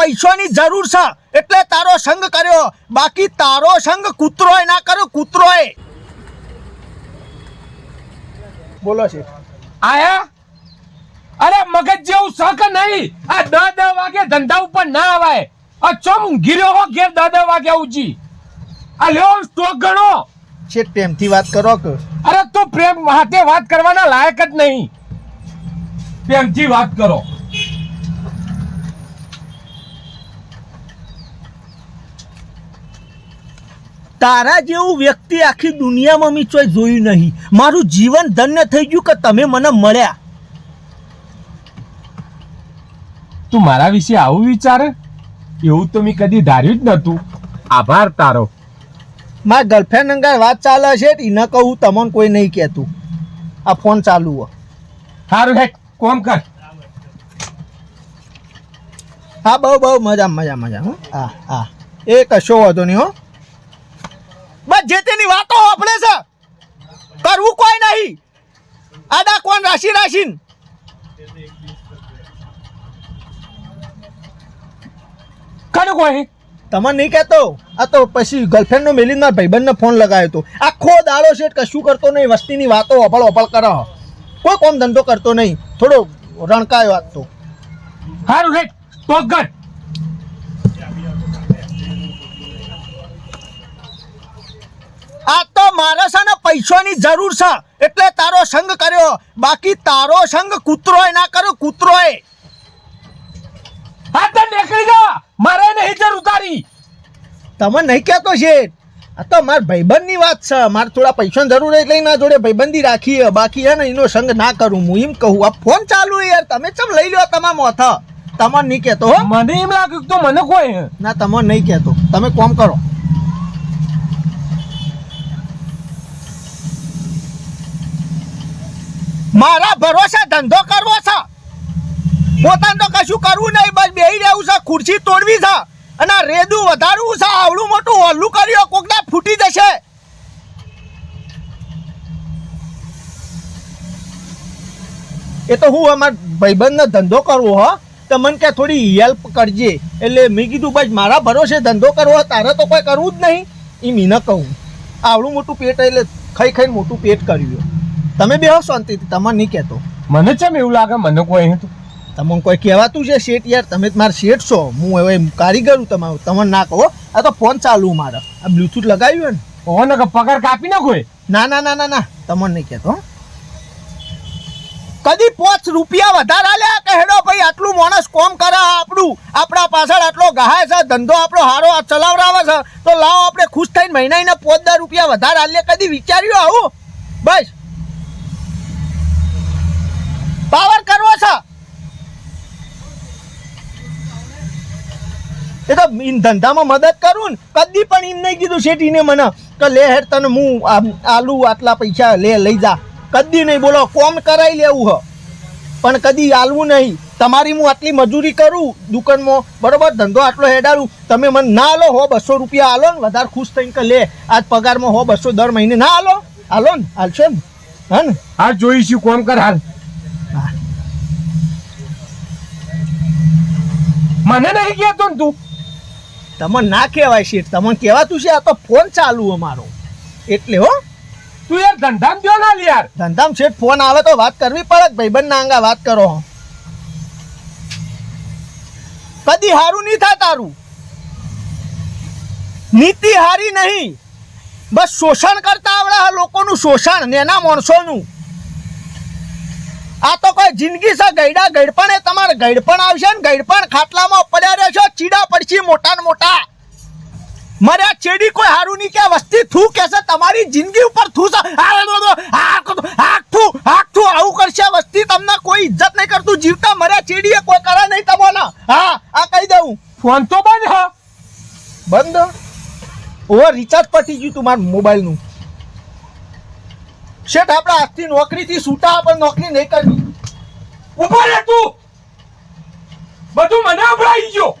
પૈસાની જરૂર છે. એટલે તારો સંગ કર્યો. બાકી તારો સંગ કૂતરોય ના કર્યો કૂતરોય. બોલો છે આયા? અરે મગજ જેવું શક નહીં? આ દસ દસ વાગે ધંધા ઉપર ના આવાય. આ ચોમ ઊંઘી હો ઘેર દસ દસ વાગે ઉજી આ લ્યો સ્ટોક ગણો. છે પ્રેમથી વાત કરો કે? અરે તો પ્રેમ હાથે વાત કરવાના લાયક જ નહીં. પ્રેમથી વાત કરો. તારા જેવું વ્યક્તિ આખી દુનિયામાં મેં ચોય જોયું નહીં. મારું જીવન ધન્ય થઈ ગયું કે તમે મને મળ્યા. તું મારા વિશે આવું વિચારે? એવું તો મેં કદી ધાર્યું જ નતું આભાર તારો. મારા ગર્લફ્રેન્ડ અંગાર વાત ચાલે છે એને કહું તમને કોઈ નહીં કહેતું. આ ફોન ચાલુ હો. સારું હેઠ કોમ કર. હા બહુ બહુ મજા મજા મજા હો. હા હા. એ કશો વાંધો નહીં હો. બસ જે તેની વાતો આપણે છે કરવું કોઈ નહીં. આડા કોણ રાશિ રાશિન? કરું કોઈ તમને નહીં કહેતો? આ તો પછી ગર્લફ્રેન્ડનો મેલીને મારા ભાઈબંધને ફોન લગાવ્યો હતો. આખો દાડો છે કશું કરતો નહીં વસ્તીની વાતો અફળ અફળ કરો. કોઈ કોમ ધંધો કરતો નહીં. થોડો રણકાયો આજ તો સારું રાઈટ તો ગણ આ તો મારે છે ને પૈસાની જરૂર છે. એટલે તારો સંગ કર્યો. બાકી તારો સંગ કૂતરોય ના કર્યો કૂતરોય. હા તો નીકળી જા. મારે નહીં જરૂર ઉતારી તમે નહીં કહેતો છે આ તો મારા ભાઈબંધની વાત છે. મારે થોડા પૈસાની જરૂર એટલે એના જોડે ભાઈબંધી રાખી બાકી હે ને એનો સંગ ના કરું. હું એમ કહું આ ફોન ચાલુ યાર. તમે ચમ લઈ લો તમામ મોથા? તમને નહીં કહેતો હો. મને એમ લાગ્યું તો મને કોઈ ના તમને નહીં કહેતો. તમે કોમ કરો. મારા ભરોસે ધંધો કરવો છે. પોતાને તો કશું કરવું નહીં, બસ બેહી રહેવું છે, ખુરશી તોડવી છે અને રેદું વધારવું છે, આવડું મોટું હોલ્લું કર્યો, કોકના ફૂટી જશે. એ તો હું અમાર ભાઈબંધનો ધંધો કરવો, હો. તો મને કે થોડી હેલ્પ કરજે. એટલે મેં કીધું, બસ મારા ભરોસે ધંધો કરવો, તારે તો કોઈ કરવું જ નહીં. એ મીને કહું. આવડું મોટું પેટ, એટલે ખાઈ ખાઈને મોટું પેટ કર્યું. તમે બે શાંતિથી તમને નહીં કહેતો. મને ચમ એવું લાગે મને કોઈ હતું. તમને કોઈ કહેવાતું છે શેઠ યાર? તમે મારા શેઠ છો. હું હવે કારીગર છું તમારું. તમને ના કહો. આ તો ફોન ચાલુ મારા. આ બ્લૂટૂથ લગાવ્યું ને. ફોન કે પગાર કાપી નાખો કોઈ ના ના ના ના ના. તમને નહીં કહેતો હો. કદી પાંચ રૂપિયા વધારે આલ્યા કે હેડો ભાઈ આટલું માણસ કોમ કરે આપણું. આપણા પાછળ આટલો ગહાય છે ધંધો આપણો હારો ચલાવરાવે છે. તો લાવો આપણે ખુશ થઈને મહિનાના પાંચ દસ રૂપિયા વધારે આલ્યા. કદી વિચાર્યું આવું? બસ. તો ધંધામાં મદદ કરું ને કદી પણ એમ નહીં કીધું શેઠીને મને કે લે હેડ તને હું આલુ આટલા પૈસા લે લઈ જા. કદી નહીં બોલો કોમ કરાવી લેવું હ. પણ કદી આલવું નહીં. તમારી હું આટલી મજૂરી કરું દુકાનમાં બરોબર? ધંધો આટલો હેડાડું તમે મને ના આલો હો બસો રૂપિયા આલો ને વધારે ખુશ થઈને કે લે આજ પગારમાં હો બસો દર મહિને ના આલો. આલો ને હાલશો ને. હા ને? હા જોઈશું કોમ કર હાલ. મને નહીં કહેતો ને તું. તમને ના કહેવાય શેઠ તમને કહેવાતું છે આ તો ફોન ચાલુ અમારો. એટલે હો. તું યાર ધંધામ જો ના યાર? ધંધામ શેઠ ફોન આવે તો વાત કરવી પડે ભાઈબંધ ના અંગા વાત કરો કદી હારું નહીં થાય તારું. નીતિ હારી નહીં. બસ શોષણ કરતા આવડે લોકોનું શોષણ નેના માણસોનું. આ તો કોઈ જિંદગી છે ગયડા ગઈડપણ એ તમારે ગઈડપણ આવશે ને ગઈડપણ ખાટલામાં પડ્યા રહેશો ચીડા પડશે મોટા ને મોટા મારે આ ચેડી કોઈ હારું નહીં કે વસ્તી થૂ કહેશે તમારી જિંદગી ઉપર થૂ છે આખું હાકથું આવું કરશે વસ્તી તમને કોઈ ઇજ્જત નહીં કરતું જીવતા મર્યા ચેડીએ કોઈ કરે નહીં તમને હા આ કહી દઉં ફોન તો બંધ હા બંધ ઓવર રિચાર્જ પતી ગયું તું મારા મોબાઈલનું શેઠ, આપણે આજથી નોકરીથી છૂટા આપણે નોકરી નહીં કરવી. ઊભા રહે તું. બધું મને અભડાઈ ગયો.